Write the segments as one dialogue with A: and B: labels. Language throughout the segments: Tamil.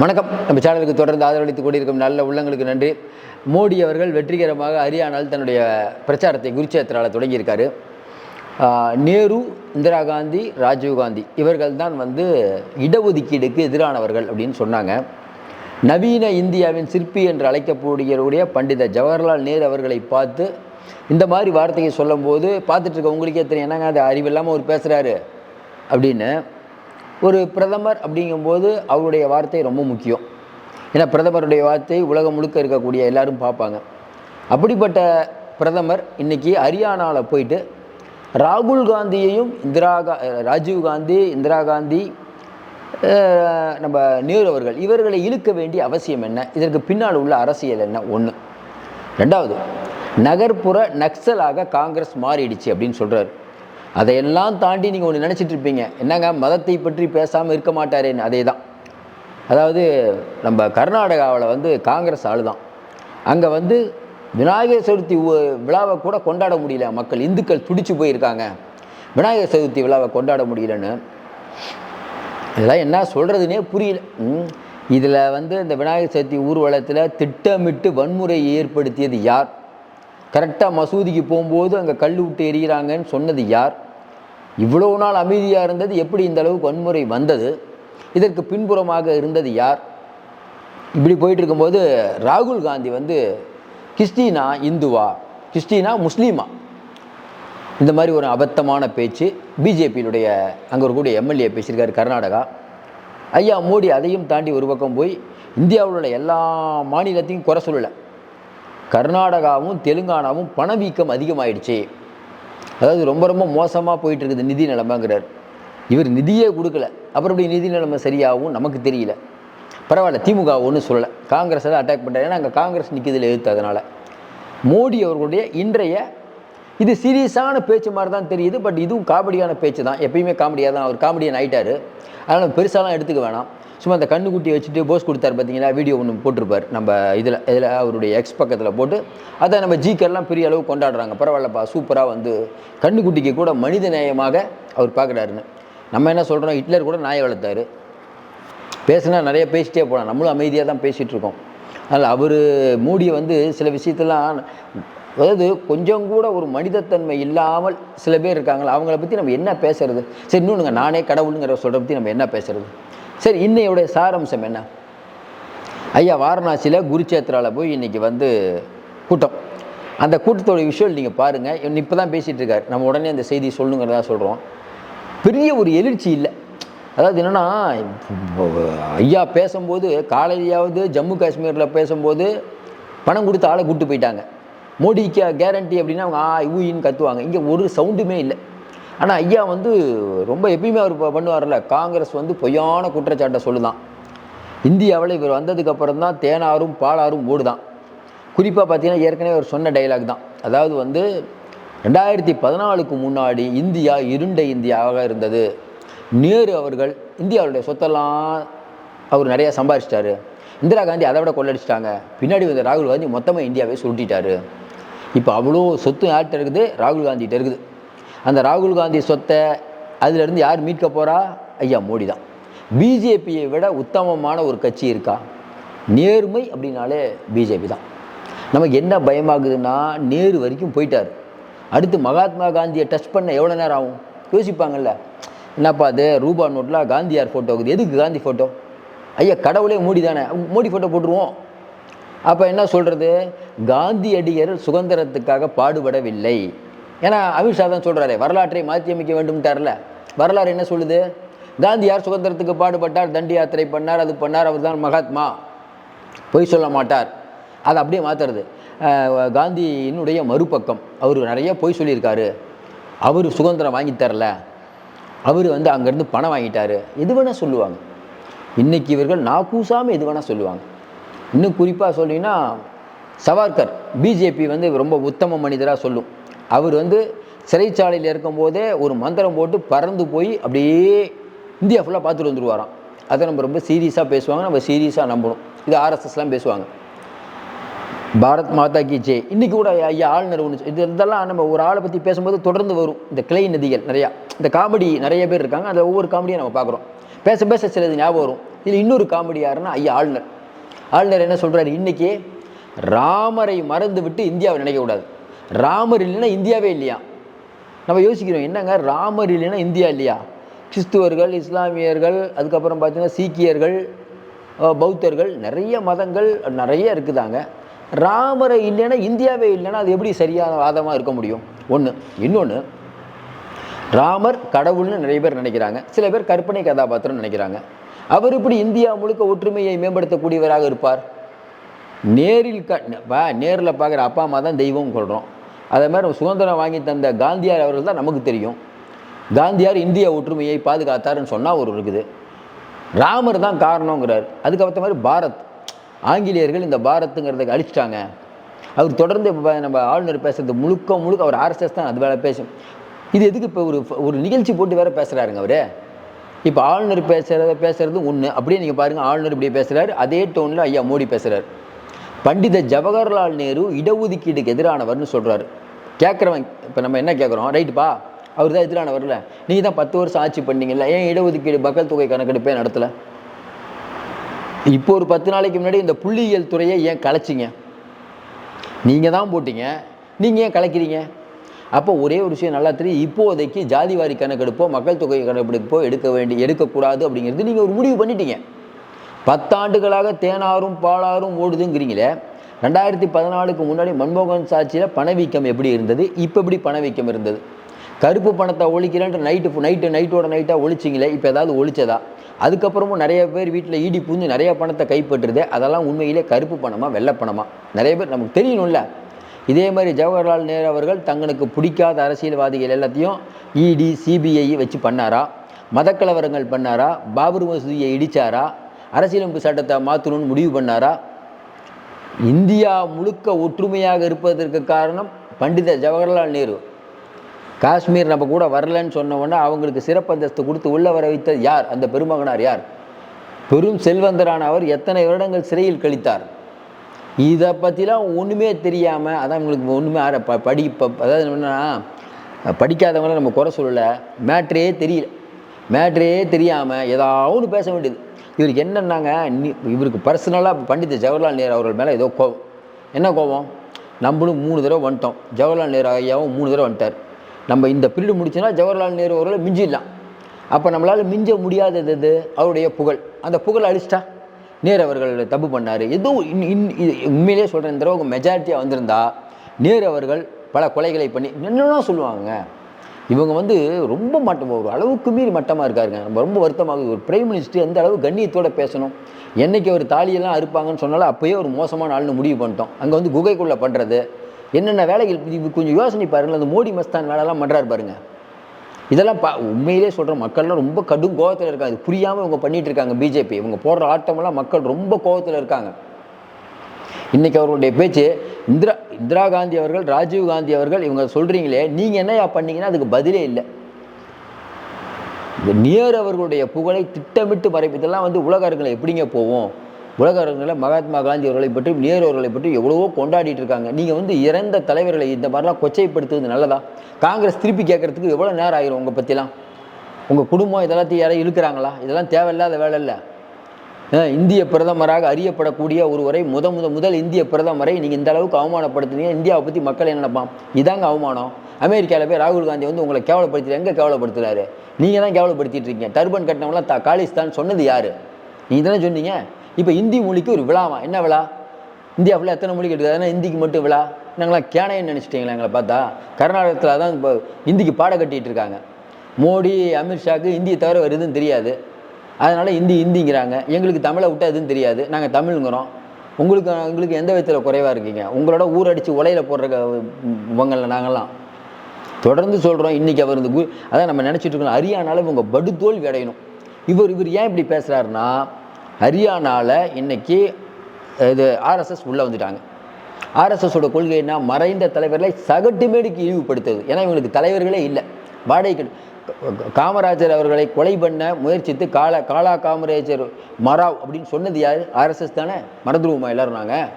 A: வணக்கம். நம்ம சேனலுக்கு தொடர்ந்து ஆதரவளித்துக் கொண்டிருக்கும் நல்ல உள்ளங்களுக்கு நன்றி. மோடி அவர்கள் வெற்றிகரமாக ஹரியானால் தன்னுடைய பிரச்சாரத்தை குருச்சேத்திராவில் தொடங்கியிருக்காரு. நேரு இந்திரா காந்தி ராஜீவ் காந்தி இவர்கள் தான் வந்து இடஒதுக்கீடுக்கு எதிரானவர்கள் அப்படின்னு சொன்னாங்க. நவீன இந்தியாவின் சிற்பி என்று அழைக்கக்கூடியவருடைய பண்டித ஜவஹர்லால் நேரு அவர்களை பார்த்து இந்த மாதிரி வார்த்தையை சொல்லும்போது பார்த்துட்டு இருக்க உங்களுக்கே தெரியும். என்னங்க அது அறிவில்லாமல் அவர் பேசுகிறாரு அப்படின்னு. ஒரு பிரதமர் அப்படிங்கும்போது அவருடைய வார்த்தை ரொம்ப முக்கியம். ஏன்னா பிரதமருடைய வார்த்தை உலகம் முழுக்க இருக்கக்கூடிய எல்லாரும் பார்ப்பாங்க. அப்படிப்பட்ட பிரதமர் இன்னைக்கு ஹரியானாவில் போயிட்டு ராகுல் காந்தியையும் இந்திரா கா ராஜீவ் காந்தி இந்திரா காந்தி நம்ம நேரு அவர்கள் இவர்களை இழுக்க வேண்டிய அவசியம் என்ன? இதற்கு பின்னால் உள்ள அரசியல் என்ன? ஒன்று ரெண்டாவது நகர்ப்புற நக்சலாக காங்கிரஸ் மாறிடுச்சு அப்படின்னு சொல்கிறார் அதையெல்லாம் தாண்டி நீங்கள் ஒன்று நினச்சிட்டு இருப்பீங்க. என்னங்க மதத்தை பற்றி பேசாமல் இருக்க மாட்டாரேன்னு அதே தான் அதாவது நம்ம கர்நாடகாவில் வந்து காங்கிரஸ் ஆளுதான். அங்கே வந்து விநாயகர் சதுர்த்தி விழாவை கூட கொண்டாட முடியல. மக்கள் இந்துக்கள் துடிச்சு போயிருக்காங்க. விநாயகர் சதுர்த்தி விழாவை கொண்டாட முடியலன்னு. இதெல்லாம் என்ன சொல்கிறதுனே புரியல. இதில் வந்து இந்த விநாயகர் சதுர்த்தி ஊர்வலத்தில் திட்டமிட்டு வன்முறை ஏற்படுத்தியது யார்? கரெக்டாக மசூதிக்கு போகும்போது அங்கே கல் விட்டு எறிகிறாங்கன்னு சொன்னது யார்? இவ்வளோ நாள் அமைதியாக இருந்தது எப்படி இந்த அளவுக்கு வன்முறை வந்தது? இதற்கு பின்புறமாக இருந்தது யார்? இப்படி போயிட்டு இருக்கும்போது ராகுல் காந்தி வந்து கிறிஸ்டினா இந்துவா? கிறிஸ்டினா முஸ்லீமா? இந்த மாதிரி ஒரு அபத்தமான பேச்சு. பிஜேபியினுடைய அங்கே இருக்கக்கூடிய எம்எல்ஏ பேசியிருக்காரு கர்நாடகா. ஐயா மோடி அதையும் தாண்டி ஒரு பக்கம் போய் இந்தியாவில் உள்ள எல்லா மாநிலத்தையும் குறை சொல்லலை. கர்நாடகாவும் தெலுங்கானாவும் பணவீக்கம் அதிகமாயிடுச்சு. அதாவது ரொம்ப ரொம்ப மோசமாக போயிட்டு இருக்குது நிதி நிலைமைங்கிறார். இவர் நிதியே கொடுக்கல. அப்புறம் இப்படி நிதி நிலைமை சரியாகவும் நமக்கு தெரியல. பரவாயில்ல திமுக ஒன்றும் சொல்லலை. காங்கிரஸ் தான் அட்டாக் பண்ணுறாரு ஏன்னா அங்கே காங்கிரஸ் நிற்கிறதுல எதிர்த்து அதனால். மோடி அவர்களுடைய இன்றைய இது சீரியஸான பேச்சு மாதிரி தான் தெரியுது. பட் இதுவும் காமெடியான பேச்சு தான். எப்பயுமே காமெடியாக தான். அவர் காமெடியன் ஆகிட்டார் அதனால் பெருசாலாம் எடுத்துக்க வேணாம். சும்மா அந்த கண்ணுக்குட்டி வச்சுட்டு போஸ் கொடுத்தாரு பார்த்தீங்களா? வீடியோ ஒன்று போட்டிருப்பார். நம்ம இதில் இதில் அவருடைய எக்ஸ் பக்கத்தில் போட்டு அதை நம்ம ஜிக்கெல்லாம் பெரிய அளவு கொண்டாடுறாங்க. பரவாயில்லப்பா சூப்பராக வந்து கண்ணுக்குட்டிக்கு கூட மனித நேயமாக அவர் பார்க்குறாருன்னு. நம்ம என்ன சொல்கிறோம் ஹிட்லர் கூட நாயை வளர்த்தாரு. பேசுனா நிறைய பேசிட்டே போகலாம் நம்மளும் அமைதியாக தான் பேசிகிட்டு இருக்கோம். அதனால் அவர் மூடிய வந்து சில விஷயத்தெல்லாம் அதாவது கொஞ்சம் கூட ஒரு மனிதத்தன்மை இல்லாமல் சில பேர் இருக்காங்களா அவங்கள பற்றி நம்ம என்ன பேசுறது? சரி இன்னொன்றுங்க நானே கடவுளுங்கிற சொல்கிற பற்றி நம்ம என்ன பேசுறது? சரி இன்னையோடைய சாரம்சம் என்ன? ஐயா வாரணாசியில் குருச்சேத்திராவில் போய் இன்னைக்கு வந்து கூட்டம். அந்த கூட்டத்தோட விஷுவல் நீங்கள் பாருங்கள் இப்போ தான் பேசிகிட்டு இருக்காரு நம்ம உடனே அந்த செய்தி சொல்லுங்கிறதா சொல்கிறோம் பெரிய ஒரு எழுச்சி இல்லை. அதாவது என்னென்னா ஐயா பேசும்போது காலையிலாவது ஜம்மு காஷ்மீரில் பேசும்போது பணம் கொடுத்து ஆளை கூப்பிட்டு போயிட்டாங்க. மோடிக்கு கேரண்டி அப்படின்னா அவங்க ஆ ஊயின்னு கத்துவாங்க. இங்கே ஒரு சவுண்டுமே இல்லை. ஆனால் ஐயா வந்து ரொம்ப எப்பயுமே அவர் பண்ணுவார்ல காங்கிரஸ் வந்து பொய்யான குற்றச்சாட்டை சொல்லுதான். இந்தியாவில் இவர் வந்ததுக்கப்புறம் தான் தேனாரும் பாலாரும் ஓடுதான். குறிப்பாக பார்த்தீங்கன்னா ஏற்கனவே அவர் சொன்ன டைலாக் தான். அதாவது வந்து ரெண்டாயிரத்தி பதினாலுக்கு முன்னாடி இந்தியா இருண்ட இந்தியாவாக இருந்தது. நேரு அவர்கள் இந்தியாவுடைய சொத்தெல்லாம் அவர் நிறையா சம்பாதிச்சிட்டாரு இந்திரா காந்தி அதை விட கொள்ளடிச்சிட்டாங்க. பின்னாடி வந்த ராகுல் காந்தி மொத்தமாக இந்தியாவே சுருட்டிட்டாரு. இப்போ அவ்வளோ சொத்து யார்கிட்ட இருக்குது? ராகுல் காந்திகிட்ட இருக்குது. அந்த ராகுல் காந்தி சொத்தை அதிலிருந்து யார் மீட்க போகிறா ஐயா மோடி தான். பிஜேபியை விட உத்தமமான ஒரு கட்சி இருக்கா? நேர்மை அப்படின்னாலே பிஜேபி தான். நமக்கு என்ன பயமாகுதுன்னா நேரு வரைக்கும் போயிட்டார். அடுத்து மகாத்மா காந்தியை டச் பண்ண எவ்வளோ நேரம் ஆகும்? யோசிப்பாங்கல்ல. என்னப்பா அது? ரூபா நோட்டில் காந்தியார் ஃபோட்டோ இருக்குது. எதுக்கு காந்தி ஃபோட்டோ ஐயா கடவுளே மோடி தானே. மோடி ஃபோட்டோ போட்டுருவோம். அப்போ என்ன சொல்கிறது காந்தியடிகள் சுதந்திரத்துக்காக பாடுபடவில்லை. ஏன்னா அமித்ஷா தான் சொல்கிறாரு வரலாற்றை மாற்றியமைக்க வேண்டும்ட்டார்ல. வரலாறு என்ன சொல்லுது? காந்தியார் சுதந்திரத்துக்கு பாடுபட்டார்? தண்டி யாத்திரை பண்ணார் அது பண்ணார் அவர் தான் மகாத்மா. பொய் சொல்ல மாட்டார். அதை அப்படியே மாற்றுறது காந்தியினுடைய மறுபக்கம். அவர் நிறைய பொய் சொல்லியிருக்காரு. அவர் சுதந்திரம் வாங்கி தரல அவர் வந்து அங்கேருந்து பணம் வாங்கிட்டார். எது வேணால் சொல்லுவாங்க. இன்னைக்கு இவர்கள் நாக்கூசாமல் எது வேணால் சொல்லுவாங்க. இன்னும் குறிப்பாக சொல்லிங்கன்னா சவார்கர் பிஜேபி வந்து ரொம்ப உத்தம மனிதராக சொல்லும். அவர் வந்து சிறைச்சாலையில் இருக்கும்போதே ஒரு மந்திரம் போட்டு பறந்து போய் அப்படியே இந்தியா ஃபுல்லாக பார்த்துட்டு வந்துருவாராம். அதை நம்ம ரொம்ப சீரியஸாக பேசுவாங்க நம்ம சீரியஸாக நம்பணும். இது ஆர்எஸ்எஸ்லாம் பேசுவாங்க. பாரத் மாதா கி ஜே இன்றைக்கி கூட ஐயா ஆளுநர் ஒன்று இது இதெல்லாம் நம்ம ஒரு ஆளை பற்றி பேசும்போது தொடர்ந்து வரும். இந்த கிளை நதிகள் நிறையா இந்த காமெடி நிறைய பேர் இருக்காங்க. அதில் ஒவ்வொரு காமெடியும் நம்ம பார்க்குறோம். பேச பேச சிலது ஞாபகம் வரும். இதில் இன்னொரு காமெடி யாருன்னா ஐயா ஆளுநர். ஆளுநர் என்ன சொல்கிறாரு இன்றைக்கி ராமரை மறந்து விட்டு இந்தியாவை நினைக்கக்கூடாது. ராமர் இல்லைன்னா இந்தியாவே இல்லையா? நம்ம யோசிக்கிறோம் என்னங்க ராமர் இல்லைன்னா இந்தியா இல்லையா? கிறிஸ்துவர்கள் இஸ்லாமியர்கள் அதுக்கப்புறம் பார்த்தீங்கன்னா சீக்கியர்கள் பௌத்தர்கள் நிறைய மதங்கள் நிறைய இருக்குதாங்க. ராமரை இல்லைன்னா இந்தியாவே இல்லைன்னா அது எப்படி சரியான வாதமாக இருக்க முடியும்? ஒன்று இன்னொன்று ராமர் கடவுள்னு நிறைய பேர் நினைக்கிறாங்க. சில பேர் கற்பனை கதாபாத்திரம் நினைக்கிறாங்க. அவர் இப்படி இந்தியா முழுக்க ஒற்றுமையை மேம்படுத்தக்கூடியவராக இருப்பார்? நேரில் க நேரில் பார்க்குற அப்பா அம்மா தான் தெய்வம் சொல்கிறோம் அதே மாதிரி சுதந்திரம் வாங்கி தந்த காந்தியார் அவர்கள் தான் நமக்கு தெரியும். காந்தியார் இந்திய ஒற்றுமையை பாதுகாத்தாருன்னு சொன்னால் ஒரு இருக்குது. ராமர் தான் காரணங்கிறார். அதுக்கப்புற மாதிரி பாரத். ஆங்கிலேயர்கள் இந்த பாரத்துங்கிறத அழிச்சிட்டாங்க. அவர் தொடர்ந்து இப்போ நம்ம ஆளுநர் பேசுறது முழுக்க முழுக்க அவர் ஆர்எஸ்எஸ் தான் அது வேலை பேசும். இது எதுக்கு இப்போ ஒரு ஒரு நிகழ்ச்சி போட்டு வேற பேசுகிறாருங்க அவர்? இப்போ ஆளுநர் பேசுகிறத பேசுறது ஒன்று அப்படியே நீங்கள் பாருங்கள் ஆளுநர் இப்படியே பேசுகிறாரு அதே டோனில் ஐயா மோடி பேசுகிறார் பண்டித ஜவஹர்லால் நேரு இடஒதுக்கீடுக்கு எதிரானவர்னு சொல்கிறாரு கேட்குறவன் இப்போ நம்ம என்ன கேட்குறோம்? ரைட்டுப்பா அவர் தான் எதிரானவர்ல நீ தான் பத்து வருஷம் ஆட்சி பண்ணீங்கல்ல ஏன் இடஒதுக்கீடு மக்கள் தொகை கணக்கெடுப்பே நடத்தலை? இப்போ ஒரு பத்து நாளைக்கு முன்னாடி இந்த புள்ளியியல் துறையை ஏன் கலைச்சிங்க? நீங்கள் தான் போட்டீங்க நீங்கள் ஏன் கலைக்கிறீங்க? அப்போ ஒரே ஒரு விஷயம் நல்லா தெரியும். இப்போதைக்கு ஜாதி வாரி கணக்கெடுப்போ மக்கள் தொகை கணக்கெடுப்போ எடுக்க வேண்டி எடுக்கக்கூடாது அப்படிங்கிறது நீங்கள் ஒரு முடிவு பண்ணிட்டீங்க. பத்தாண்டுகளாக தேனாரும் பாலாரும் ஓடுதுங்கிறீங்களே ரெண்டாயிரத்தி பதினாலுக்கு முன்னாடி மன்மோகன் சாட்சியில் பணவீக்கம் எப்படி இருந்தது? இப்போ எப்படி பணவீக்கம் இருந்தது? கருப்பு பணத்தை ஒழிக்கிறேன்ட்டு நைட்டு நைட்டு நைட்டோட நைட்டாக ஒழிச்சிங்களே இப்போ ஏதாவது ஒழிச்சதா? அதுக்கப்புறமும் நிறைய பேர் வீட்டில் ஈடி பூந்து நிறைய பணத்தை கைப்பற்றுது. அதெல்லாம் உண்மையிலே கருப்பு பணமாக வெள்ளை பணமாக நிறைய பேர் நமக்கு தெரியணும்ல. இதே மாதிரி ஜவஹர்லால் நேரு அவர்கள் தங்களுக்கு பிடிக்காத அரசியல்வாதிகள் எல்லாத்தையும் இடி சிபிஐ வச்சு பண்ணாரா? மதக்கலவரங்கள் பண்ணாரா? பாபர் மசூதியை இடிச்சாரா? அரசியலமைப்பு சட்டத்தை மாற்றணும்னு முடிவு பண்ணாரா? இந்தியா முழுக்க ஒற்றுமையாக இருப்பதற்கு காரணம் பண்டித ஜவஹர்லால் நேரு. காஷ்மீர் நம்ம கூட வரலன்னு சொன்ன உடனே அவங்களுக்கு சிறப்பு அந்தஸ்து கொடுத்து உள்ள வர வைத்தது யார்? அந்த பெருமகனார் யார்? பெரும் செல்வந்தரான அவர் எத்தனை வருடங்கள் சிறையில் கழித்தார்? இதை பற்றிலாம் ஒன்றுமே தெரியாமல் அதான் உங்களுக்கு ஒன்றுமே ஆற ப படி இப்போ அதாவது என்னென்னா படிக்காதவங்கள நம்ம குறை சொல்லலை. மேட்ரே தெரியல. மேட்ரே தெரியாமல் ஏதாவது ஒன்று பேச வேண்டியது. இவருக்கு என்னென்னாங்க இவருக்கு பர்சனலாக பண்டித ஜவஹர்லால் நேரு அவர்கள் மேலே ஏதோ கோவம் என்ன கோபம்? நம்மளும் மூணு தடவை வந்துட்டோம். ஜவஹர்லால் நேரு ஐயாவும் மூணு தடவை வந்துட்டார். நம்ம இந்த பீரியடு முடிச்சோன்னா ஜவஹர்லால் நேரு அவர்களை மிஞ்சிடலாம். அப்போ நம்மளால் மிஞ்ச முடியாதது எது? அவருடைய புகழ். அந்த புகழ் அழிச்சிட்டா? நேரு அவர்கள் தப்பு பண்ணார். ஏதோ இன் இன் இது உண்மையிலே சொல்கிறேன் இந்த தடவை மெஜாரிட்டியாக வந்திருந்தா நேரு அவர்கள் பல கொலைகளை பண்ணி என்னென்னா சொல்லுவாங்க இவங்க வந்து ரொம்ப மட்டம் ஒரு அளவுக்கு மீறி மட்டமாக இருக்காருங்க. ரொம்ப வருத்தமாகுது ஒரு பிரைம் மினிஸ்டர் எந்த அளவு கண்ணியத்தோட பேசணும்? என்றைக்கு அவர் தாலியெல்லாம் அறுப்பாங்கன்னு சொன்னாலும் அப்போயே ஒரு மோசமான ஆள்னு முடிவு பண்ணிட்டோம். அங்கே வந்து குகைக்குள்ளே பண்ணுறது என்னென்ன வேலைகள் கொஞ்சம் யோசனை பாருங்கள் அந்த மோடி மஸ்தான் வேலைலாம் பண்ணுறாரு பாருங்கள் இதெல்லாம் பா உண்மையிலே சொல்கிற மக்கள்லாம் ரொம்ப கடும் கோவத்தில் இருக்காங்க. இது புரியாமல் இவங்க பண்ணிகிட்டு இருக்காங்க பிஜேபி. இவங்க போடுற ஆட்டமெல்லாம் மக்கள் ரொம்ப கோபத்தில் இருக்காங்க. இன்றைக்கி அவர்களுடைய பேச்சு இந்திரா இந்திரா காந்தி அவர்கள் ராஜீவ் காந்தி அவர்கள் இவங்க சொல்கிறீங்களே நீங்கள் என்னையா பண்ணீங்கன்னா அதுக்கு பதிலே இல்லை. இந்த நியர் அவர்களுடைய புகழை திட்டமிட்டு மறைப்பு இதெல்லாம் வந்து உலக அரங்கில் எப்படிங்க போவோம்? உலக அரங்கில் மகாத்மா காந்தி அவர்களை பற்றி நேரு அவர்களை பற்றி எவ்வளவோ கொண்டாடிட்டு இருக்காங்க. நீங்கள் வந்து இறந்த தலைவர்களை இந்த மாதிரிலாம் கொச்சைப்படுத்துவது நல்லதா? காங்கிரஸ் திருப்பி கேட்குறதுக்கு எவ்வளோ நேரம் ஆயிரும் உங்கள் பற்றிலாம் உங்கள் குடும்பம் இதெல்லாத்தையும் யாரையும் இழுக்கிறாங்களா? இதெல்லாம் தேவையில்லாத வேலை இல்லை. இந்திய பிரதமராக அறியப்படக்கூடிய ஒருவரை முத முத முதல் இந்திய பிரதமரை நீங்கள் இந்த அளவுக்கு அவமானப்படுத்துனீங்க. இந்தியாவை பற்றி மக்கள் என்ன நினைப்பான் இதாங்க அவமானம். அமெரிக்காவில் போய் ராகுல் காந்தி வந்து உங்களை கேவலப்படுத்தி எங்கே கேவலப்படுத்துகிறாரு நீங்கள் தான் கேவலப்படுத்திட்டு இருக்கீங்க. டர்பன் கட்டினவங்களாம் தா காலிஸ்தான் சொன்னது யார்? நீங்கள் தானே சொன்னீங்க. இப்போ இந்தி மொழிக்கு ஒரு விழாவா என்ன விழா? இந்தியா ஃபுல்லாக எத்தனை மொழி எடுக்குது இந்திக்கு மட்டும் விழா? நாங்களாம் கேனைன்னு நினச்சிட்டிங்களா எங்களை பார்த்தா? கர்நாடகத்தில் தான் இப்போ இந்திக்கு பாட கட்டிகிட்டு இருக்காங்க. மோடி அமித்ஷாக்கு இந்தியை தவிர வருதுன்னு தெரியாது. அதனால் ஹிந்தி ஹிந்திங்கிறாங்க எங்களுக்கு தமிழை விட்டு எதுவும் தெரியாது. நாங்கள் தமிழுங்கிறோம். உங்களுக்கு உங்களுக்கு எந்த விதத்தில் குறைவாக இருக்கீங்க? உங்களோட ஊரடிச்சு உலையில் போடுற க- நாங்கள்லாம் தொடர்ந்து சொல்கிறோம் இன்றைக்கி அவர் இந்த கு அதான் நம்ம நினச்சிட்டு இருக்கோம். ஹரியானாவில் இவங்க படுதோல்வி அடையணும். இவர் இவர் ஏன் இப்படி பேசுகிறாருன்னா ஹரியானாவில் இன்றைக்கி இது ஆர்எஸ்எஸ் உள்ளே வந்துட்டாங்க. ஆர்எஸ்எஸோட கொள்கை என்ன? மறைந்த தலைவர்களை சகட்டுமேடுக்கு இழிவுபடுத்துது. ஏன்னா இவங்களுக்கு தலைவர்களே இல்லை. வாடகை காமராஜர் அவர்களை கொலை பண்ண முயற்சித்து காலா காலா காமராஜர் மராவ் அப்படின்னு சொன்னது யார்? ஆர்எஸ்எஸ் தானே? மறந்துடுவோமா எல்லாரும் நாங்கள்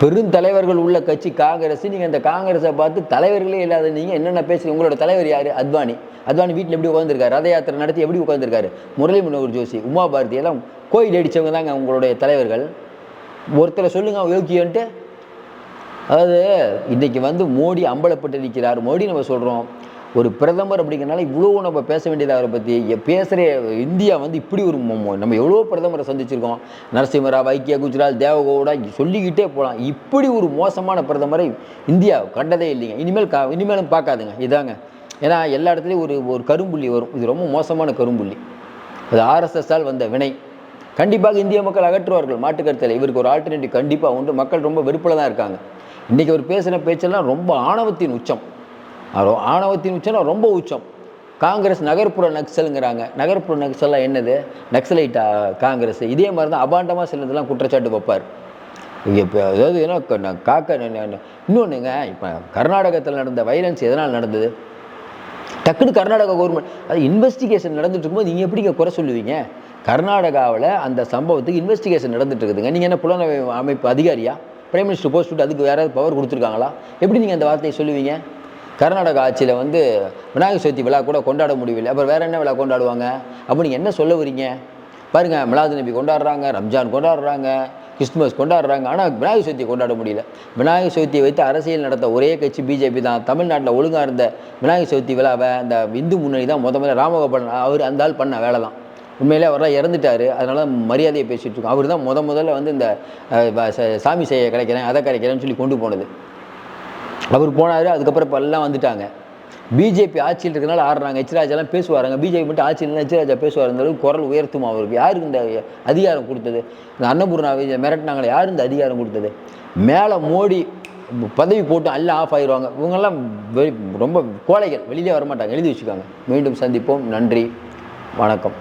A: பெருந்தலைவர்கள் உள்ள கட்சி காங்கிரஸ். நீங்கள் அந்த காங்கிரஸை பார்த்து தலைவர்களே இல்லாத நீங்கள் என்னென்ன பேசுறீங்க? உங்களோட தலைவர் யார்? அத்வானி. அத்வானி வீட்டில் எப்படி உட்காந்துருக்காரு ரத யாத்திரை நடத்தி எப்படி உட்காந்துருக்காரு முரளி மனோகர் ஜோஷி உமா பாரதி எல்லாம் கோயில் அடித்தவங்க தாங்க உங்களுடைய தலைவர்கள். ஒருத்தரை சொல்லுங்க யோக்கியன்ட்டு அதாவது இன்றைக்கி வந்து மோடி அம்பலப்பட்டு நிற்கிறார் மோடி நம்ம சொல்கிறோம் ஒரு பிரதமர் அப்படிங்கிறனால இவ்வளோ நம்ம பேச வேண்டியது அவரை பற்றி பேசுகிற இந்தியா வந்து இப்படி ஒரு நம்ம எவ்வளோ பிரதமரை சந்திச்சிருக்கோம். நரசிம்மரா ஐக்கிய குஜரால் தேவகவுடா சொல்லிக்கிட்டே போகலாம் இப்படி ஒரு மோசமான பிரதமரை இந்தியா கண்டதே இல்லைங்க. இனிமேல் கா இனிமேலும் பார்க்காதுங்க. இதாங்க. ஏன்னா எல்லா இடத்துலையும் ஒரு ஒரு கரும்புள்ளி வரும். இது ரொம்ப மோசமான கரும்புள்ளி. அது ஆர்எஸ்எஸ்ஸால் வந்த வினை. கண்டிப்பாக இந்திய மக்கள் அகற்றுவார்கள். மாட்டுக்கருத்தில் இவருக்கு ஒரு ஆல்டர்னேட்டிவ் கண்டிப்பாக உண்டு. மக்கள் ரொம்ப வெறுப்பில் தான் இருக்காங்க. இன்றைக்கி அவர் பேசின பேச்செல்லாம் ரொம்ப ஆணவத்தின் உச்சம். ஆணவத்தின் உச்சம் ரொம்ப உச்சம். காங்கிரஸ் நகர்ப்புற நக்சலுங்கிறாங்க. நகர்ப்புற நக்சல்லாம் என்னது? நக்சலைட்டா காங்கிரஸ். இதே மாதிரி தான் அபாண்டமாக சிலதெல்லாம் குற்றச்சாட்டு வைப்பார். இப்போ அதாவது ஏன்னா காக்க இன்னொன்றுங்க இப்போ கர்நாடகத்தில் நடந்த வைலன்ஸ் எதனால் நடந்தது? டக்குன்னு கர்நாடகா கவர்மெண்ட் அது இன்வெஸ்டிகேஷன் நடந்துட்டு இருக்கும்போது நீங்கள் எப்படிங்க குறை சொல்லுவீங்க? கர்நாடகாவில் அந்த சம்பவத்துக்கு இன்வெஸ்டிகேஷன் நடந்துட்டு இருக்குதுங்க நீங்கள் என்ன புலனாய்வு அமைப்பு அதிகாரியா? பிரைம் மினிஸ்டர் போஸ்ட் விட்டு அதுக்கு வேறு பவர் கொடுத்துருக்காங்களா? எப்படி நீங்கள் அந்த வார்த்தையை சொல்லுவீங்க? கர்நாடகா ஆட்சியில் வந்து விநாயகர் சதுர்த்தி விழா கூட கொண்டாட முடியவில்லை. அப்புறம் வேறு என்ன விழா கொண்டாடுவாங்க? அப்போ நீங்கள் என்ன சொல்ல வரீங்க? பாருங்க மிலாது நபி கொண்டாடுறாங்க ரம்ஜான் கொண்டாடுறாங்க கிறிஸ்துமஸ் கொண்டாடுறாங்க. ஆனால் விநாயகர் சதுர்த்தி கொண்டாட முடியல. விநாயகர் சதுர்த்தியை வைத்து அரசியல் நடத்த ஒரே கட்சி பிஜேபி தான். தமிழ்நாட்டில் ஒழுங்காக இருந்த விநாயகர் சதுர்த்தி விழாவை அந்த இந்து முன்னணி தான் முத முதல்ல ராமகோபாலன் அவர் அந்த ஆள் பண்ண வேலை தான். உண்மையிலே அவரெல்லாம் இறந்துட்டார். அதனால தான் மரியாதையை பேசிகிட்டு இருக்கோம். அவர் தான் முத முதல்ல வந்து இந்த ச- சாமி செய்ய கிடைக்கிறேன் அதை கிடைக்கிறேன்னு சொல்லி கொண்டு போனது. அவர் போனார் அதுக்கப்புறம் இப்போ எல்லாம் வந்துட்டாங்க. பிஜேபி ஆட்சியில் இருக்கிறனால ஆடுறாங்க எச்ராஜெல்லாம் பேசுவாருங்க. பிஜேபி மட்டும் ஆட்சியில் இருந்தால் எச்ராஜா பேசுவார். இந்த அளவுக்கு குரல் உயர்த்துமா அவருக்கு? யாருக்கு இந்த அதிகாரம் கொடுத்தது? இந்த அன்னபூர்ணாவை மிரட்டினாங்களே யார் இந்த அதிகாரம் கொடுத்தது? மேலே மோடி பதவி போட்டு எல்லாம் ஆஃப் ஆயிடுவாங்க இவங்கெல்லாம் வெ- ரொம்ப கோழைகள். வெளியிலே வரமாட்டாங்க. எழுதி வச்சுக்காங்க. மீண்டும் சந்திப்போம். நன்றி. வணக்கம்.